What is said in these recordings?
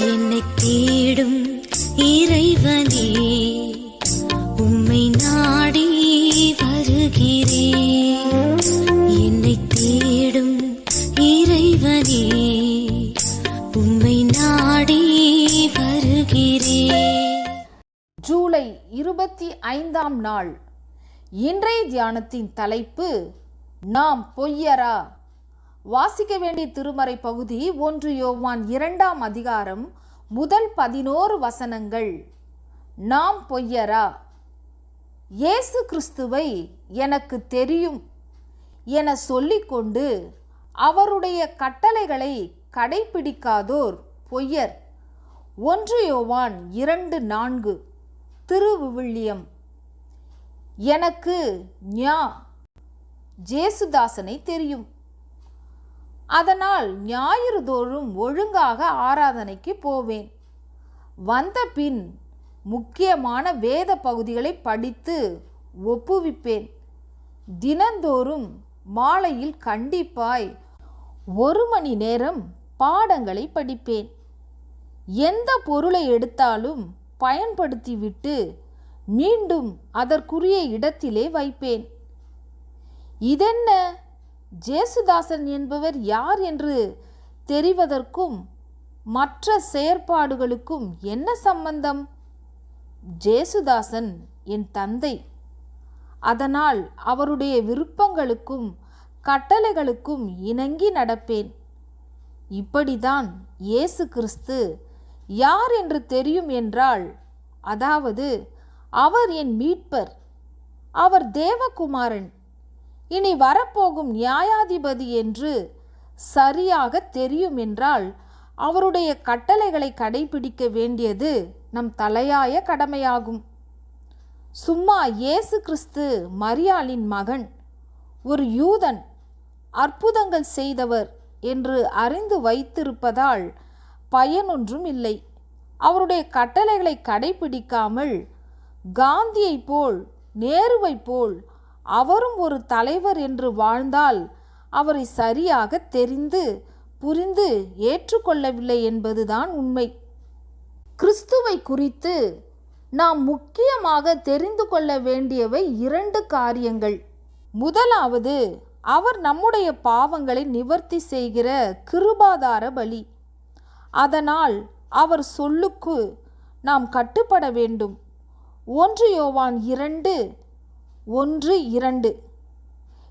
என்னை தேடும் இறைவனே உம்மை நாடி வருகிறேன். என்னை தேடும் இறைவனே உம்மை நாடி வருகிறேன். ஜூலை இருபத்தி ஐந்தாம் நாள். இன்றைய தியானத்தின் தலைப்பு நாம் பொய்யரா? வாசிக்க வேண்டிய திருமறை பகுதி ஒன்று யோவான் இரண்டாம் அதிகாரம் முதல் பதினோரு வசனங்கள். நாம் பொய்யரா? இயேசு கிறிஸ்துவை எனக்கு தெரியும் என சொல்லிக்கொண்டு அவருடைய கட்டளைகளை கடைபிடிக்காதோர் பொய்யர். ஒன்று யோவான் இரண்டு நான்கு திருவிவிலியம் எனக்கு ஞா ஜேசுதாசனை தெரியும். அதனால் ஞாயிறு தோறும் ஒழுங்காக ஆராதனைக்கு போவேன். வந்த பின் முக்கியமான வேத பகுதிகளை படித்து ஒப்புவிப்பேன். தினந்தோறும் மாலையில் கண்டிப்பாய் ஒரு மணி நேரம் பாடங்களை படிப்பேன். எந்த பொருளை எடுத்தாலும் பயன்படுத்திவிட்டு மீண்டும் அதற்குரிய இடத்திலே வைப்பேன். இதென்ன? ஜேசுதாசன் என்பவர் யார் என்று தெரிவதற்கும் மற்ற செயற்பாடுகளுக்கும் என்ன சம்பந்தம்? ஜேசுதாசன் என் தந்தை. அதனால் அவருடைய விருப்பங்களுக்கும் கட்டளைகளுக்கும் இணங்கி நடப்பேன். இப்படிதான் இயேசு கிறிஸ்து யார் என்று தெரியும் என்றால் அதாவது அவர் என் மீட்பர் அவர் தேவகுமாரன். இனி வரப்போகும் நியாயாதிபதி என்று சரியாக தெரியும் என்றால் அவருடைய கட்டளைகளை கடைபிடிக்க வேண்டியது நம் தலையாய கடமையாகும். சும்மா இயேசு கிறிஸ்து மரியாளின் மகன் ஒரு யூதன் அற்புதங்கள் செய்தவர் என்று அறிந்து வைத்திருப்பதால் பயனொன்றும் இல்லை. அவருடைய கட்டளைகளை கடைபிடிக்காமல் காந்தியைப் போல் நேருவைப் போல் அவரும் ஒரு தலைவர் என்று வாழ்ந்தால் அவரை சரியாக தெரிந்து புரிந்து ஏற்றுக்கொள்ளவில்லை என்பதுதான் உண்மை. கிறிஸ்துவை குறித்து நாம் முக்கியமாக தெரிந்து கொள்ள வேண்டியவை இரண்டு காரியங்கள். முதலாவது அவர் நம்முடைய பாவங்களை நிவர்த்தி செய்கிற கிருபாதார பலி. அதனால் அவர் சொல்லுக்கு நாம் கட்டுப்பட வேண்டும். ஒன்று யோவான் இரண்டு ஒன்று இரண்டு.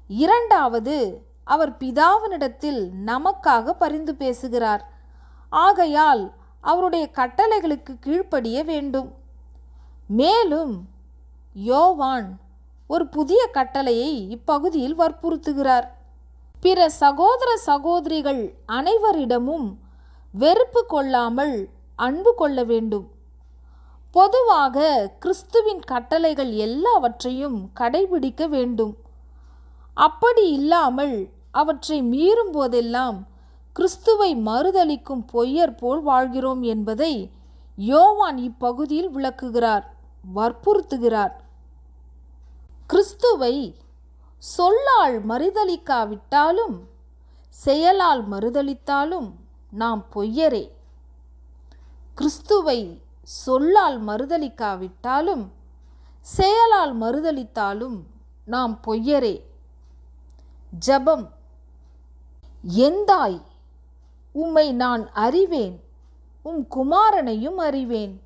இரண்டாவது அவர் பிதாவினிடத்தில் நமக்காக பரிந்து பேசுகிறார். ஆகையால் அவருடைய கட்டளைகளுக்கு கீழ்ப்படிய வேண்டும். மேலும் யோவான் ஒரு புதிய கட்டளையை இப்பகுதியில் வற்புறுத்துகிறார். பிற சகோதர சகோதரிகள் அனைவரிடமும் வெறுப்பு கொள்ளாமல் அன்பு கொள்ள வேண்டும். பொதுவாக கிறிஸ்துவின் கட்டளைகள் எல்லாவற்றையும் கடைபிடிக்க வேண்டும். அப்படி இல்லாமல் அவற்றை மீறும் போதெல்லாம் கிறிஸ்துவை மறுதளிக்கும் பொய்யர் போல் வாழ்கிறோம் என்பதை யோவான் இப்பகுதியில் விளக்குகிறார் வற்புறுத்துகிறார். கிறிஸ்துவை சொல்லால் மறுதளிக்காவிட்டாலும் செயலால் மறுதளித்தாலும் நாம் பொய்யரே. கிறிஸ்துவை சொல்லால் மறுதலிக்காவிட்டாலும் செயலால் மறுதளித்தாலும் நாம் பொய்யரே. ஜபம். எந்தாய் உம்மை நான் அறிவேன் உம் குமாரனையும் அறிவேன்.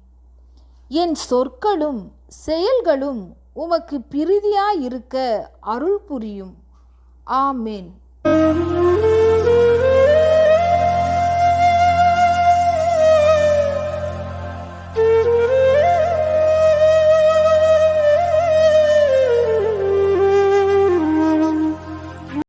என் சொற்களும் செயல்களும் உமக்கு பிரிதியாயிருக்க அருள் புரியும். ஆமேன்.